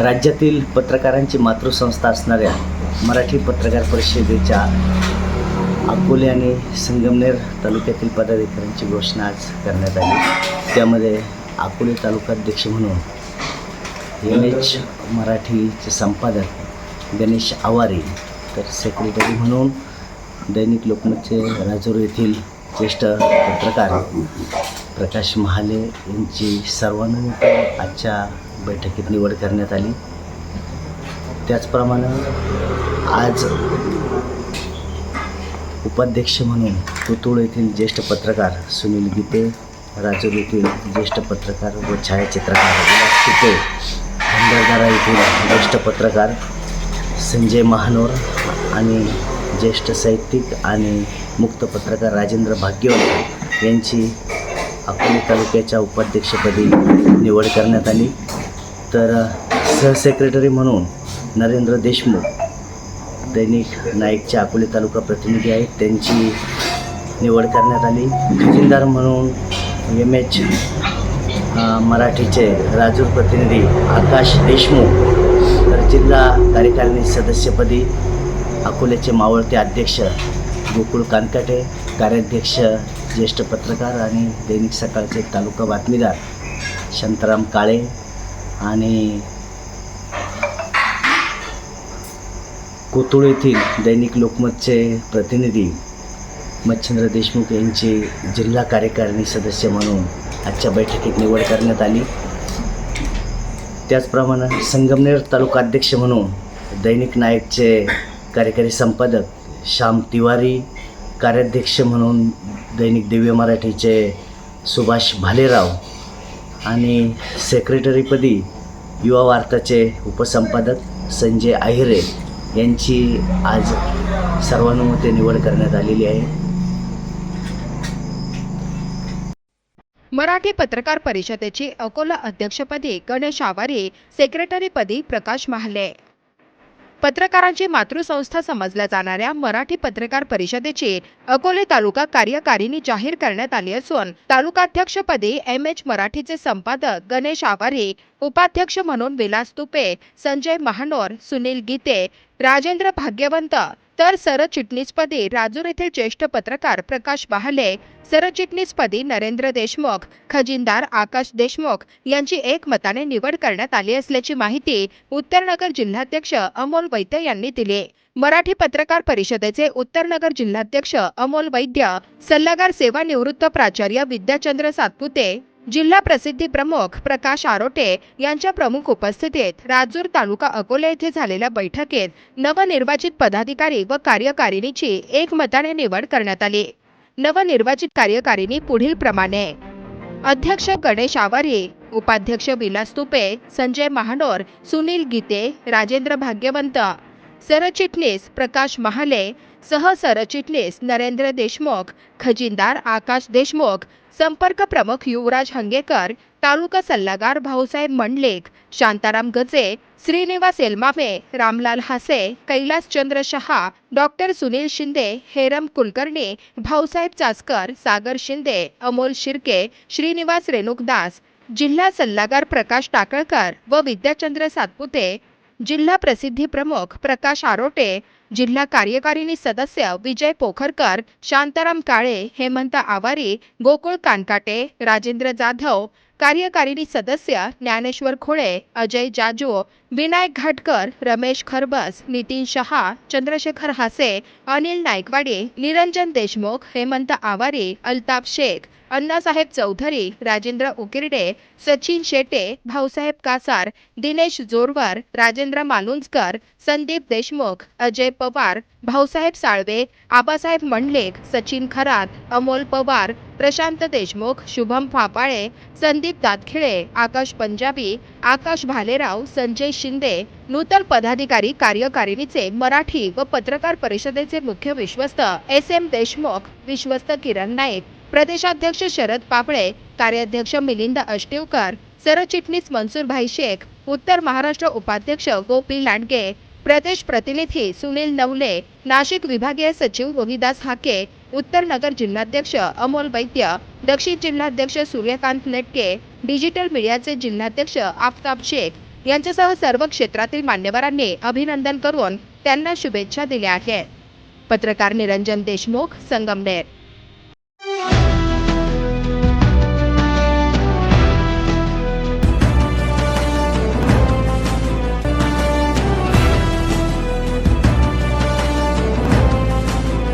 राज्यातील पत्रकारांची मातृसंस्था असणाऱ्या मराठी पत्रकार परिषदेच्या अकोले आणि संगमनेर तालुक्यातील पदाधिकाऱ्यांची घोषणा आज करण्यात आली. त्यामध्ये अकोले तालुकाध्यक्ष म्हणून एम एच मराठीचे संपादक गणेश आवारे तर सेक्रेटरी म्हणून दैनिक लोकमतचे राजूर येथील ज्येष्ठ पत्रकार प्रकाश महाले यांची सर्वानुमते आजच्या बैठकीत निवड करण्यात आली. त्याचप्रमाणे आज उपाध्यक्ष म्हणून पुतूळ येथील ज्येष्ठ पत्रकार सुनील गीते राजूर येथील ज्येष्ठ पत्रकार व छायाचित्रकार विलास तुपे भंडारदारा येथील ज्येष्ठ पत्रकार संजय महानोर आणि ज्येष्ठ साहित्यिक आणि मुक्त पत्रकार राजेंद्र भाग्यवंत यांची अकोले तालुक्याच्या उपाध्यक्षपदी निवड करण्यात आली. तर सहसेक्रेटरी म्हणून नरेंद्र देशमुख दैनिक नाईकचे अकोले तालुका प्रतिनिधी आहेत. त्यांची निवड करण्यात आली. खजिनदार म्हणून एम एच मराठीचे राजूर प्रतिनिधी आकाश देशमुख तर जिल्हा कार्यकारिणी सदस्यपदी अकोल्याचे मावळते अध्यक्ष गोकुळ कानकाटे कार्याध्यक्ष ज्येष्ठ पत्रकार आणि दैनिक सकाळचे तालुका बातमीदार शांताराम काळे आणि कोतुळ येथील दैनिक लोकमतचे प्रतिनिधी मच्छिंद्र देशमुख यांची जिल्हा कार्यकारिणी सदस्य म्हणून आजच्या बैठकीत निवड करण्यात आली. त्याचप्रमाणे संगमनेर तालुका अध्यक्ष म्हणून दैनिक नायकचे कार्यकारी संपादक श्याम तिवारी कार्याध्यक्ष म्हणून दैनिक दिव्य मराठीचे सुभाष भालेराव आणि सेक्रेटरीपदी युवा वार्ताचे उपसंपादक संजय आहिरे यांची आज सर्वानुमते निवड करण्यात आलेली आहे. मराठी पत्रकार परिषदेची अकोला अध्यक्षपदी गणेश आवारे सेक्रेटरीपदी प्रकाश महाले. पत्रकारांची मातृसंस्था समजल्या जाणाऱ्या मराठी पत्रकार परिषदेची अकोले तालुका कार्यकारिणी जाहीर करण्यात आली असून तालुकाध्यक्षपदी एम एच मराठीचे संपादक गणेश आवारे उपाध्यक्ष म्हणून विलास तुपे संजय महानोर सुनील गीते राजेंद्र भाग्यवंत तर सरचिटणीसपदी राजूर येथील ज्येष्ठ पत्रकार प्रकाश बहाले सरचिटणीसपदी नरेंद्र देशमुख खजिनदार आकाश देशमुख यांची एकमताने निवड करण्यात आली असल्याची माहिती उत्तरनगर जिल्हाध्यक्ष अमोल वैद्य यांनी दिली. मराठी पत्रकार परिषदेचे उत्तरनगर जिल्हाध्यक्ष अमोल वैद्य सल्लागार सेवानिवृत्त प्राचार्य विद्याचंद्र सातपुते जिल्हा प्रसिद्धी प्रमुख प्रकाश आरोटे यांच्या प्रमुख उपस्थितीत राजूर तालुका अकोले येथे झालेल्या बैठकीत नवनिर्वाचित पदाधिकारी व कार्यकारिणीची एकमताने निवड करण्यात आली. नवनिर्वाचित कार्यकारिणी पुढील प्रमाणे. अध्यक्ष गणेश आवारे उपाध्यक्ष विलास तुपे संजय महानोर सुनील गीते राजेंद्र भाग्यवंत सरचिटणीस प्रकाश महाले सह सरचिटणीस नरेंद्र देशमुख खजिनदार आकाश देशमुख संपर्क प्रमुख युवराज हंगेकर तालुका सल्लागार भाऊसाहेब मंडलेक शांताराम गजे श्रीनिवास एलमावे रामलाल हासे कैलास चंद्र शहा डॉक्टर सुनील शिंदे हेरम कुलकर्णी भाऊसाहेब चासकर सागर शिंदे अमोल शिर्के श्रीनिवास रेणुकदास जिल्हा सल्लागार प्रकाश टाकळकर व विद्याचंद्र सातपुते जिल्हा प्रसिद्धी प्रमुख प्रकाश आरोटे जिल्हा कार्यकारिणी सदस्य विजय पोखरकर शांताराम काळे हेमंत आवारी गोकुळ कानकाटे राजेंद्र जाधव कार्यकारिणी सदस्य ज्ञानेश्वर खोळे अजय जाजू विनायक घाटकर रमेश खरबस नितीन शहा चंद्रशेखर हासे अनिल नायकवाडे निरंजन देशमुख हेमंत आवारी अल्ताफ शेख अण्णासाहेब चौधरी राजेंद्र उकिरडे सचिन शेटे भाऊसाहेब कासार दिनेश जोरवार राजेंद्र मालुंजकर संदीप देशमुख अजय पवार भाऊसाहेब साळवे आबासाहेब मंडलेक सचिन खरात अमोल पवार प्रशांत देशमुख शुभम फापाळे संदीप दातखिळे आकाश पंजाबी आकाश भालेराव संजय शिंदे नूतन पदाधिकारी कार्यकारिणीचे मराठी व पत्रकार परिषदेचे मुख्य विश्वस्त एस एम देशमुख विश्वस्त किरण नाईक प्रदेशाध्यक्ष शरद पापळे कार्याध्यक्ष मिलिंद अष्टीवकर सरचिटणीस मनसुरभाई शेख उत्तर महाराष्ट्र उपाध्यक्ष गोपी लांडगे प्रदेश प्रतिनिधी सुनील नवले नाशिक विभागीय सचिव रोहिदास हाके उत्तर नगर जिल्हाध्यक्ष अमोल वैद्य दक्षिण जिल्हाध्यक्ष सूर्यकांत नेटके डिजिटल मीडियाचे जिल्हाध्यक्ष आफताब शेख यांच्यासह सर्व क्षेत्रातील मान्यवरांनी अभिनंदन करून त्यांना शुभेच्छा दिल्या आहेत. पत्रकार निरंजन देशमुख संगमनेर.